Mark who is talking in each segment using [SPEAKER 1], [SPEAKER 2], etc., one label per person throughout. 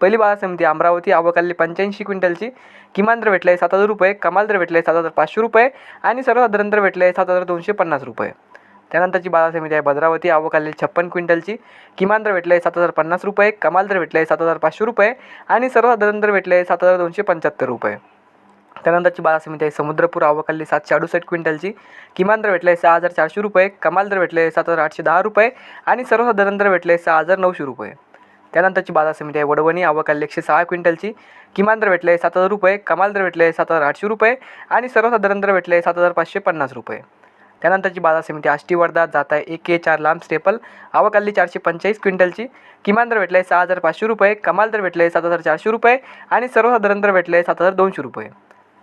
[SPEAKER 1] पहिली बाजार समिती अमरावती आवकाली पंच्याऐंशी क्विंटलची. किमान दर आहे सात हजार रुपये कमाल दर भेटले सात हजार पाचशे रुपये आणि सर्वसाधारण दर भेटले सात हजार दोनशे पन्नास रुपये. त्यानंतरची बाजार समिती आहे भद्रावती आवकाली छप्पन क्विंटलची. किमान दर आहे सात हजार पन्नास रुपये कमाल दर भेटले सात हजार पाचशे रुपये आणि सर्वसाधारण दर भेटले सात हजार दोनशे पंच्याहत्तर रुपये. त्यानंतरची बाजार समिती आहे समुद्रपूर आवकाली सातशे अडुसष्ट क्विंटलची. किमान दर भेटले सहा हजार चारशे रुपये कमाल दर भेटले सात हजार आठशे दहा रुपये आणि सर्वसाधारण दर भेटले सहा हजार नऊशे रुपये. त्यानंतरची बाजार समिती आहे. वडवणी आवकाली एकशे सहा क्विंटलची. किमान दर भेटले सात हजार रुपये कमाल दर भेटले सात हजार आठशे रुपये आणि सर्वसाधारण दर भेटले सात हजार पाचशे पन्नास रुपये. त्यानंतरची बाजार समिती आष्टी वर्धा जात आहे एक ए चार लांब स्टेपल. आवकाली चारशे पंचेचाळीस क्विंटलची. किमान दर भेटले सहा हजार पाचशे रुपये कमाल दर भेटले सात हजार चारशे रुपये आणि सर्वसाधारण दर भेटले सात हजार दोनशे रुपये.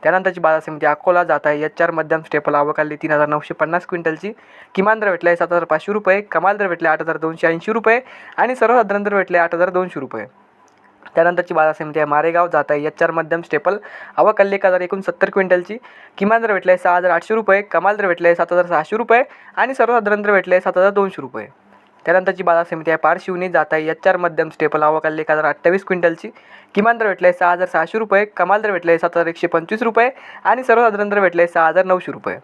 [SPEAKER 1] त्यानंतरची बाजार समिती अकोला जात आहे. एच आर मध्यम स्टेपल आवकाली तीन हजार नऊशे पन्नास क्विंटलची. किमान दर भेटले सात हजार पाचशे रुपये. कमाल दर भेटले आठ हजार दोनशे ऐंशी रुपये. आणि सर्वसाधारण दर भेटले आठ हजार दोनशे रुपये. त्यानंतरची बाजार समिती आहे मारेगाव जात आहे. एच आर मध्यम स्टेपल आवकाली एक हजार एकोणसत्तर क्विंटलची. किमान दर भेटले सहा हजार आठशे रुपये. कमाल दर भेटले सात हजार सहाशे रुपये. आणि सर्वसाधारण दर भेटले सात हजार दोनशे रुपये. त्यानंतरची बाजार समिती आहे पारशिवनी जात आहे एच आर मध्यम स्टेपल आवकाली एक हजार अठ्ठावीस क्विंटलची किमान दर भेटले सहा हजार सहाशे रुपये कमाल दर भेटले सात हजार एकशे पंचवीस रुपये आणि सर्वसाधारण दर आहे सहा हजार नऊशे रुपये.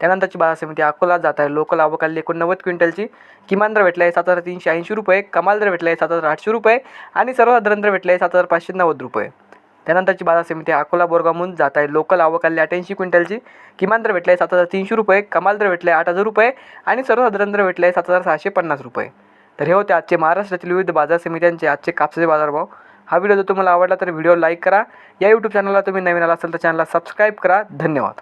[SPEAKER 1] त्यानंतरची बाजार समिती अकोला जात आहे लोकल आवकाली एकोणनव्वद क्विंटलची किमान दर भेटले सात हजार तीनशे ऐंशी रुपये कमाल दर भेटले सात हजार आठशे रुपये आणि सर्वसाधारण दर आहे सात हजार पाचशे नव्वद रुपये. त्यानंतरची बाजार समिती अकोला बोरगावहून जात आहे. लोकल आवकाली अठ्ठ्याऐंशी क्विंटलची. किमान दर आहे सात हजार तीनशे रुपये. कमाल दर भेटले आठ हजार रुपये. आणि सर्वसाधारण दर भेटले सात हजार सहाशे पन्नास रुपये. तर हे होते आजचे महाराष्ट्रातील विविध बाजार समित्यांचे आजचे कापसाचे बाजारभाव. हा व्हिडिओ जर तुम्हाला आवडला तर व्हिडिओ लाईक करा. या यूट्यूब चॅनलला तुम्ही नवीन आला असेल तर चॅनलला सबस्क्राईब करा. धन्यवाद.